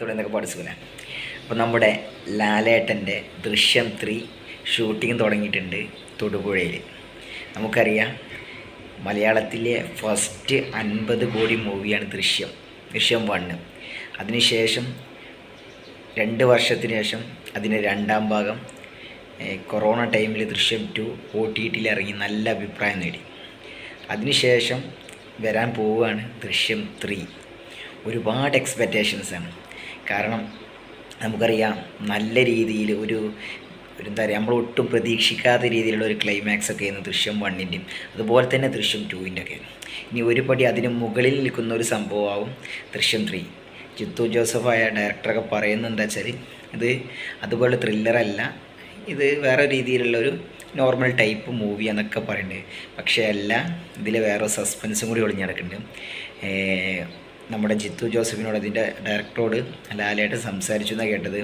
തുടങ്ങിയൊക്കെ പഠിച്ചില്ല അപ്പോൾ നമ്മുടെ ലാലേട്ടന്റെ ദൃശ്യം ത്രീ ഷൂട്ടിംഗ് തുടങ്ങിയിട്ടുണ്ട് തൊടുപുഴയിൽ നമുക്കറിയാം മലയാളത്തിലെ ഫസ്റ്റ് അൻപത് കോടി മൂവിയാണ് ദൃശ്യം ദൃശ്യം വണ്ണ്. അതിനുശേഷം രണ്ട് വർഷത്തിന് ശേഷം അതിന് രണ്ടാം ഭാഗം കൊറോണ ടൈമിൽ ദൃശ്യം ടു ഒ ടി ടിയിൽ ഇറങ്ങി നല്ല അഭിപ്രായം നേടി. അതിനുശേഷം വരാൻ പോവുകയാണ് ദൃശ്യം ത്രീ. ഒരുപാട് എക്സ്പെക്റ്റേഷൻസാണ് കാരണം നമുക്കറിയാം നല്ല രീതിയിൽ ഒരു ഒരു എന്താ പറയുക നമ്മൾ ഒട്ടും പ്രതീക്ഷിക്കാത്ത രീതിയിലുള്ള ഒരു ക്ലൈമാക്സ് ഒക്കെ ആയിരുന്നു ദൃശ്യം വണ്ണിന്റെയും. അതുപോലെ തന്നെ ദൃശ്യം ടൂവിന്റെ ഒക്കെ ഇനി ഒരു പടി അതിന് മുകളിൽ നിൽക്കുന്ന ഒരു സംഭവമാവും ദൃശ്യം ത്രീ ജിത്തു ജോസഫായ ഡയറക്ടറൊക്കെ പറയുന്നത് വെച്ചാൽ ഇത് അതുപോലെ ത്രില്ലറല്ല ഇത് വേറെ രീതിയിലുള്ളൊരു നോർമൽ ടൈപ്പ് മൂവി എന്നൊക്കെ പറയുന്നുണ്ട്. പക്ഷേ അല്ല ഇതിൽ വേറെ സസ്പെൻസും കൂടി ഒളിഞ്ഞ് കിടക്കുന്നുണ്ട് ഏർ നമ്മുടെ ജിത്തു ജോസഫിനോട് അതിന്റെ ഡയറക്ടറോട് ലാലായിട്ട് സംസാരിച്ചു എന്നാണ് കേട്ടത്.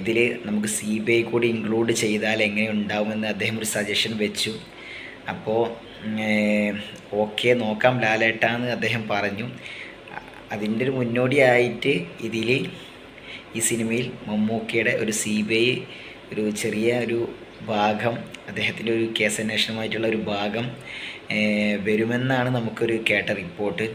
ഇതിൽ നമുക്ക് സി ബി ഐ കൂടി ഇൻക്ലൂഡ് ചെയ്താൽ എങ്ങനെ ഉണ്ടാവുമെന്ന് അദ്ദേഹം ഒരു സജഷൻ വെച്ചു. അപ്പോൾ ഓക്കെ നോക്കാം ലാലേട്ടാന്ന് അദ്ദേഹം പറഞ്ഞു. അതിന്റെ ഒരു മുന്നോടിയായിട്ട് ഇതിൽ ഈ സിനിമയിൽ മമ്മൂക്കയുടെ ഒരു സി ബി ഐ ഒരു ചെറിയ ഒരു ഭാഗം അദ്ദേഹത്തിന്റെ ഒരു കേസ് അന്വേഷണമായിട്ടുള്ള ഒരു ഭാഗം വരുമെന്നാണ് നമുക്കൊരു കേട്ട റിപ്പോർട്ട്.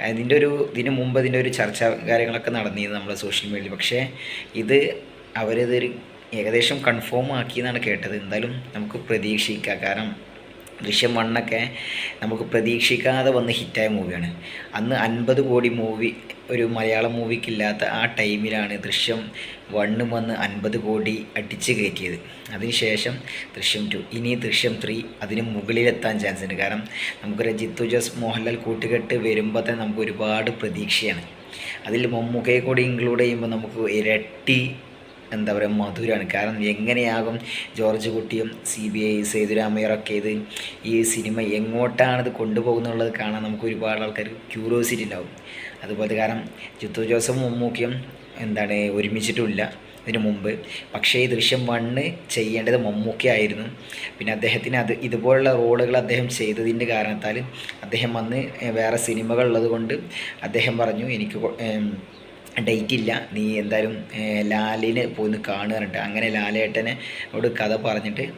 ഇതിന്റെ ഒരു ഇതിന് മുമ്പ് ഇതിന്റെ ഒരു ചർച്ച കാര്യങ്ങളൊക്കെ നടന്നിരുന്നു നമ്മൾ സോഷ്യൽ മീഡിയയിൽ. പക്ഷേ ഇത് അവരിതൊരു ഏകദേശം കൺഫേം ആക്കി എന്നാണ് കേട്ടത്. എന്തായാലും നമുക്ക് പ്രതീക്ഷിക്കാം. കാരണം ദൃശ്യം വണ്ണൊക്കെ നമുക്ക് പ്രതീക്ഷിക്കാതെ വന്ന് ഹിറ്റായ മൂവിയാണ്. അന്ന് അൻപത് കോടി മൂവി ഒരു മലയാളം മൂവിക്കില്ലാത്ത ആ ടൈമിലാണ് ദൃശ്യം വണ്ണും വന്ന് അൻപത് കോടി അടിച്ച് കയറ്റിയത്. അതിനുശേഷം ദൃശ്യം ടു ഇനി ദൃശ്യം ത്രീ അതിന് മുകളിലെത്താൻ ചാൻസ് ഉണ്ട് കാരണം നമുക്ക് ജിത്തു ജോസ് മോഹൻലാൽ കൂട്ടുകെട്ട് വരുമ്പോൾ തന്നെ നമുക്ക് ഒരുപാട് പ്രതീക്ഷയാണ്. അതിൽ മമ്മൂക്കയെ കൂടി ഇൻക്ലൂഡ് ചെയ്യുമ്പോൾ നമുക്ക് ഇരട്ടി എന്താ പറയുക മധുരമാണ് കാരണം എങ്ങനെയാകും ജോർജ് കുട്ടിയും സി ബി ഐ സേതുരാമയ്യറൊക്കെ ഇത് ഈ സിനിമ എങ്ങോട്ടാണ് ഇത് കൊണ്ടുപോകുന്നുള്ളത് കാണാൻ നമുക്ക് ഒരുപാട് ആൾക്കാർ ക്യൂരിയോസിറ്റി ഉണ്ടാവും. അതുപോലെ കാരണം ജിത്തു ജോസഫും മമ്മൂക്കിയും എന്താണ് ഒരുമിച്ചിട്ടുമില്ല ഇതിനു മുമ്പ്. പക്ഷേ ഈ ദൃശ്യം വണ്ണ് ചെയ്യേണ്ടത് മമ്മൂക്കയായിരുന്നു പിന്നെ അദ്ദേഹത്തിന് അത് ഇതുപോലുള്ള റോളുകൾ അദ്ദേഹം ചെയ്തതിന്റെ കാരണത്താൽ അദ്ദേഹം വന്ന് വേറെ സിനിമകൾ ഉള്ളത് കൊണ്ട് അദ്ദേഹം പറഞ്ഞു എനിക്ക് ഡേറ്റ് ഇല്ല നീ എന്തായാലും ലാലിന് ലാലിനെ പോയി ഒന്ന് കാണുക അങ്ങനെ ലാലേട്ടനോട് കഥ പറഞ്ഞിട്ട്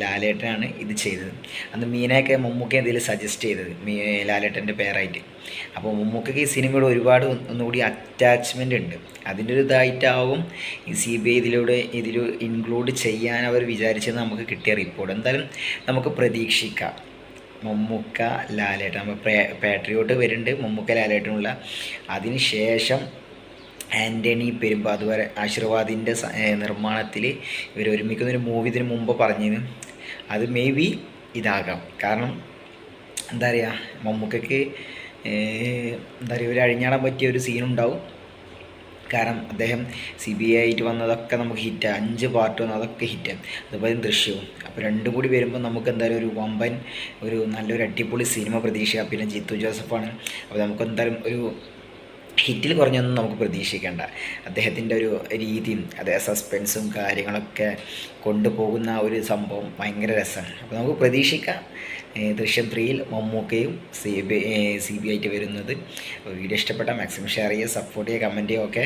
ലാലേട്ടനാണ് ഇത് ചെയ്തത്. അന്ന് മീനയൊക്കെ മമ്മൂക്ക എന്തെങ്കിലും സജസ്റ്റ് ചെയ്തത്. മീ ലാലേട്ടന്റെ പേരായിട്ട്. അപ്പോൾ മമ്മൂക്കയ്ക്ക് ഈ സിനിമയോട് ഒരുപാട് ഒന്നുകൂടി അറ്റാച്ച്മെന്റ് ഉണ്ട്. അതിന്റെ ഒരു ഇതായിട്ടാവും ഈ സി ബി ഐ ഇതിലൂടെ ഇതിൽ ഇൻക്ലൂഡ് ചെയ്യാൻ അവർ വിചാരിച്ചത് നമുക്ക് കിട്ടിയ റിപ്പോർട്ട് എന്തായാലും നമുക്ക് പ്രതീക്ഷിക്കാം. മമ്മൂക്ക ലാലേട്ടൻ. നമ്മൾ പാട്രിയോട്ട് വരുന്നുണ്ട്. മമ്മൂക്ക ലാലേട്ടനുള്ള. അതിന് ശേഷം ആന്റണി പെരുമ്പ അതുവരെ ആശീർവാദിന്റെ നിർമ്മാണത്തിൽ ഇവർ ഒരുമിക്കുന്ന ഒരു മൂവി ഇതിന് മുമ്പ് പറഞ്ഞിരുന്നു. അത് മേ ബി ഇതാകാം. കാരണം എന്താ പറയുക മമ്മൂക്കയ്ക്ക് എന്താ പറയുക ഒരു അഴിഞ്ഞാടാൻ പറ്റിയ ഒരു സീനുണ്ടാവും കാരണം അദ്ദേഹം സി ബി ഐ ആയിട്ട് വന്നതൊക്കെ നമുക്ക് ഹിറ്റ് അഞ്ച് പാർട്ട് വന്നു അതൊക്കെ ഹിറ്റ് അതുപോലെ ദൃശ്യവും. അപ്പോൾ രണ്ടും കൂടി വരുമ്പോൾ നമുക്ക് എന്തായാലും ഒരു വമ്പൻ ഒരു നല്ലൊരു അടിപൊളി സിനിമ പ്രതീക്ഷ പിന്നെ ജിത്തു ജോസഫാണ്. അപ്പോൾ നമുക്ക് എന്തായാലും ഒരു ഹിറ്റിൽ കുറഞ്ഞൊന്നും നമുക്ക് പ്രതീക്ഷിക്കേണ്ട. അദ്ദേഹത്തിന്റെ ഒരു രീതിയും അതേ സസ്പെൻസും കാര്യങ്ങളൊക്കെ കൊണ്ടുപോകുന്ന ഒരു സംഭവം ഭയങ്കര രസമാണ്. അപ്പോൾ നമുക്ക് പ്രതീക്ഷിക്കാം. ദൃശ്യം ത്രീയിൽ മമ്മൂക്കയും സി ബി സി ബി ആയിട്ട് വരുന്നത്. വീഡിയോ ഇഷ്ടപ്പെട്ട മാക്സിമം ഷെയർ ചെയ്യുക സപ്പോർട്ട് ചെയ്യുക കമന്റ് ചെയ്യുക ഓക്കെ